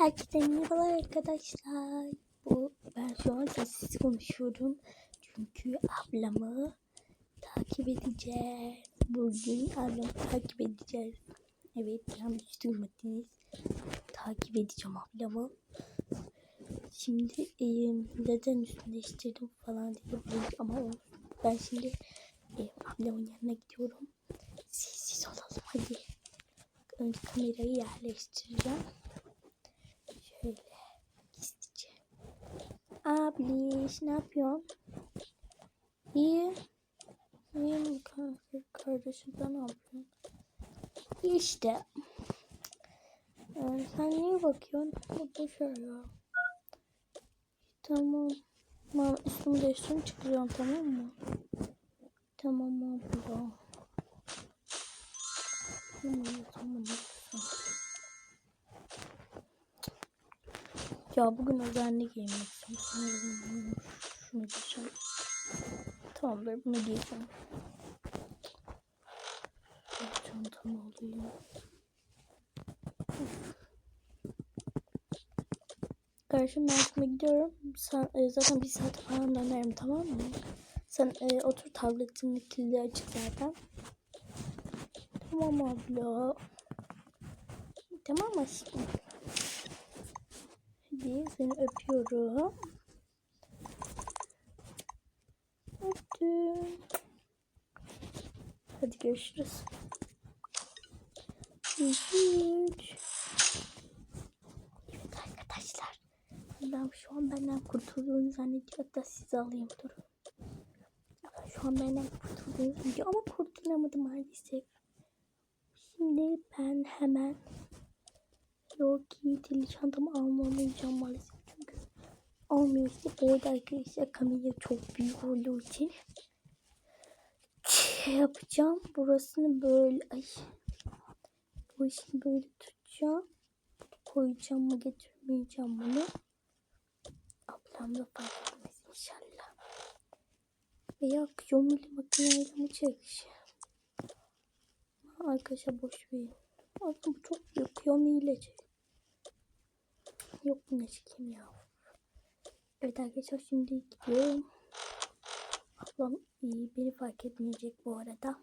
Herkese merhabalar arkadaşlar. Bu ben şu an sessiz konuşuyorum. Çünkü ablamı takip edeceğiz. Bugün ablamı takip edeceğiz. Evet yanlış duymadınız. Takip edeceğim ablamı. Şimdi e, neden üstünü değiştirdim falan diyebiliriz ama ben şimdi e, ablamın yanına gidiyorum. Sessiz olalım hadi. Önce kamerayı yerleştireceğim. Abliş ne yapıyorsun? İyi. İyiyim kanka kardeşim sen ne yapıyorsun? İşte. Ee, sen niye bakıyorsun? Boş ver. Tamam. Ben üstümü değiştirip çıkacağım tamam mı? Tamam abla. Tamam tamam. Ya bugün özenli giymek istiyorum. Şunu giyeceğim. Tamamdır bunu giyeceğim. Çantamı alayım. Ben şimdi gidiyorum. Sen, e, zaten bir saat falan dönerim tamam mı? Sen e, otur tabletin kilidi açık zaten. Tamam abla. Tamam aşkım. Hadi seni öpüyorum. Öptüm. Hadi görüşürüz. Üç. Evet arkadaşlar. Ben şu an benden kurtulduğunu zannediyor. Hatta sizi alayım durun. Şu an benden kurtulduğunu zannediyor ama kurtulamadım maalesef. Şimdi ben hemen Yok ki dili çantamı almamayacağım maalesef çünkü almıyor işte. Bu arada arkadaşlar kamera çok büyük olduğu için şey yapacağım. Burasını böyle ay bu işini böyle tutacağım. Koyacağım mı getirmeyeceğim bunu. Ablam da fark etmez inşallah. Veya yomuli makineyle mi çekeceğim? Arkadaşlar boş verin. Aslında bu çok büyük yomiyle çek. Yok bu ne çekeyim ya. Evet arkadaşlar şimdi gidiyorum. Ablam iyi beni fark etmeyecek bu arada.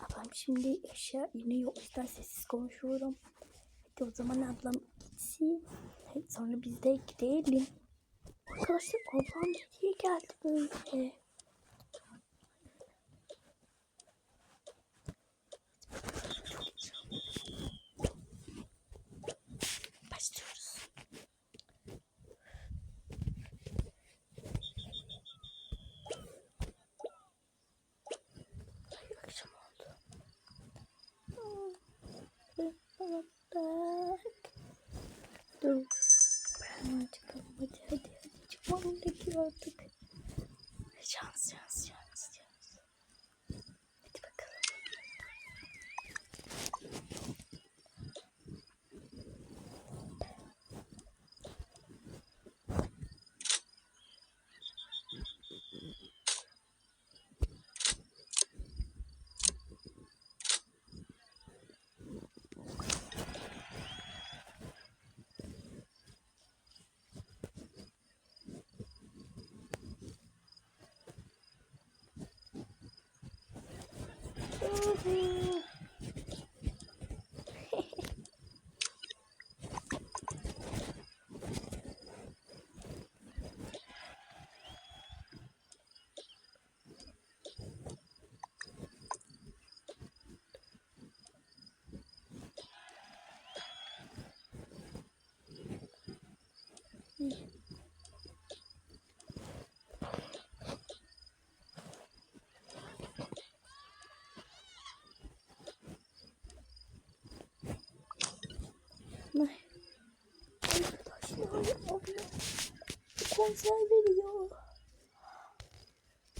Ablam şimdi eşya iniyor. O yüzden sessiz konuşuyorum. Hadi o zaman ablam gitsin. Hadi sonra biz de gidelim. Arkadaşlar ablam nereye geldi böyle? Dur. Ben çıkalım hadi hadi hadi çıkmam gerekiyor artık. Şans şans şans. Hadi bakalım. Ay. Arkadaşlar abla konser veriyor.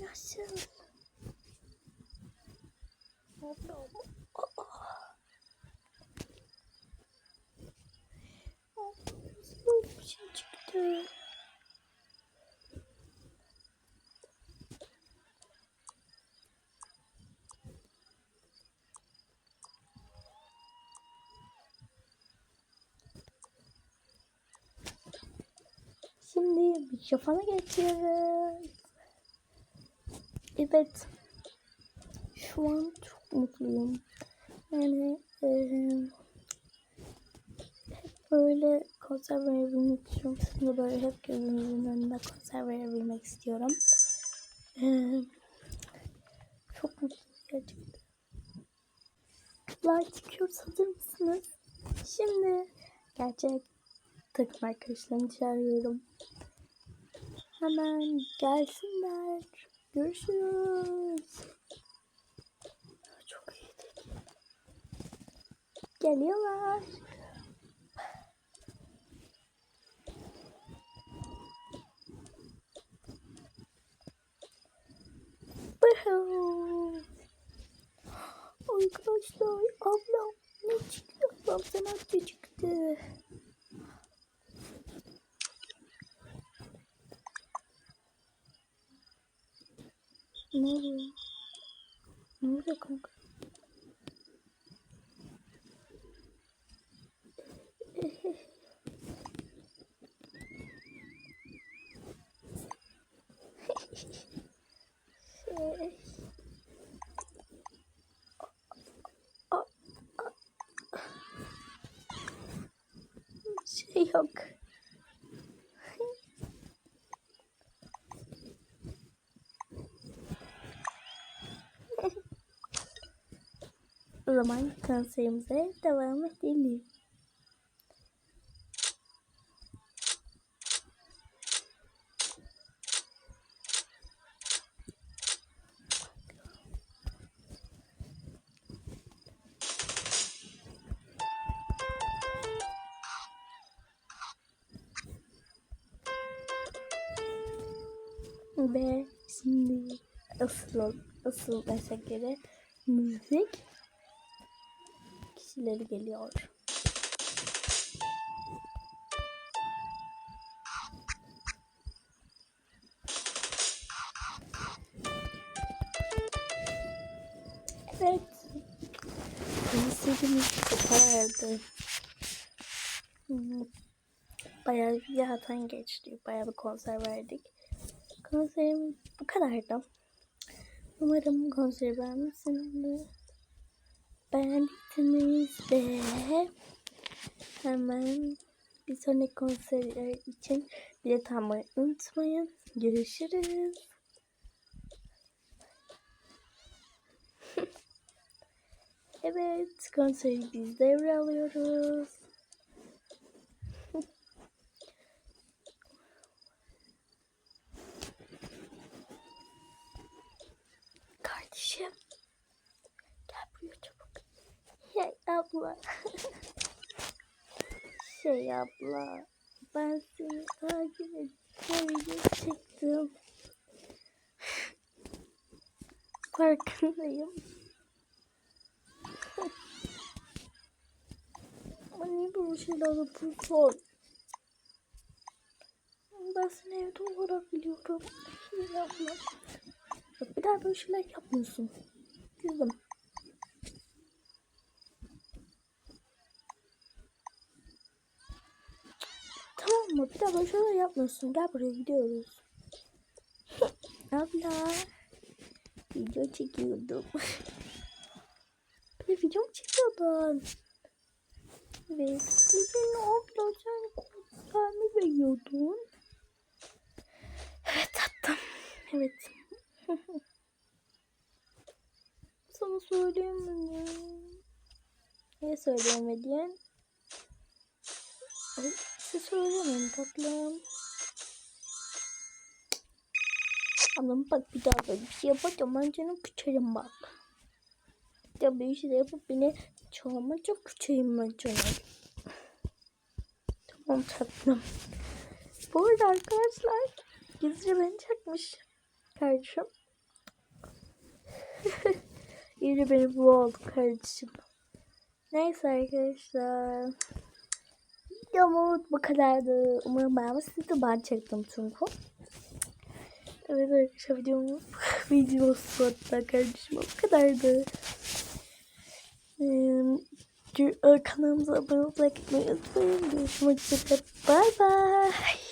Nasıl? Abla aa. Abla nasıl böyle bir şey çıktı? Şimdi mikrofona geçiyoruz. Evet. Şu an çok mutluyum. Yani hep böyle konser verebilmek istiyorum. De böyle hep gözünüzün önünde konser verebilmek istiyorum. Eee çok mutluyum gerçekten. Kızlar çıkıyoruz. Hazır mısınız? Şimdi gerçek takım arkadaşlarımı çağırıyorum. Hemen gelsinler. Görüşürüz. Çok iyiydi. Geliyorlar. Arkadaşlar ablam ne çıktı? Ablam sanatçı çıktı. Ne oluyor? Ne oluyor kanka? Şey... şey yok. o zaman konserimize devam edelim. Ve şimdi asıl asıl meselelere müzik kişileri geliyor. Evet. Kadardı. Hmm. Bayağı bir zaten geçti. Bayağı bir konser verdik. Konserim bu kadardı. Umarım konseri beğenmişsinizdir. Beğendiyseniz de hemen bir sonraki konserler için bilet almayı unutmayın. Görüşürüz. evet konseri biz devralıyoruz. Kardeşim. Gel çabuk. Şey abla. şey abla. Ben seni takip edip çektim. Farkındayım. Niye böyle şeyler yapıyorsun? Ben seni evde olarak biliyorum. Şey. Bak bir daha böyle şeyler yapmıyorsun. Kızım. Mı? Bir daha böyle yapmıyorsun. Gel buraya gidiyoruz. Abla. Video çekiyordum. bir video mu çekiyordun? Evet. Bugün abla sen mi veriyordun? Evet tatlım. Evet. Sana söyleyemem. Niye söyleyemedin? Ay, Size söyleyemem tatlım. Anam bak bir daha böyle bir şey yapacağım. Ben canım küçerim bak. Bir daha böyle şey yapıp beni çoğalma çok küçeyim ben canım. Tamam tatlım. Bu arada arkadaşlar gizlice beni çekmiş kardeşim. Yine beni bu oldu kardeşim. Neyse arkadaşlar. Videomuz bu kadardı. Umarım beğenmişsinizdir. Ben çektim çünkü. Evet arkadaşlar videomuz videosu hatta kardeşim bu kadardı. Ee, kanalımıza abone olmayı unutmayın. Görüşmek üzere. Bye bye.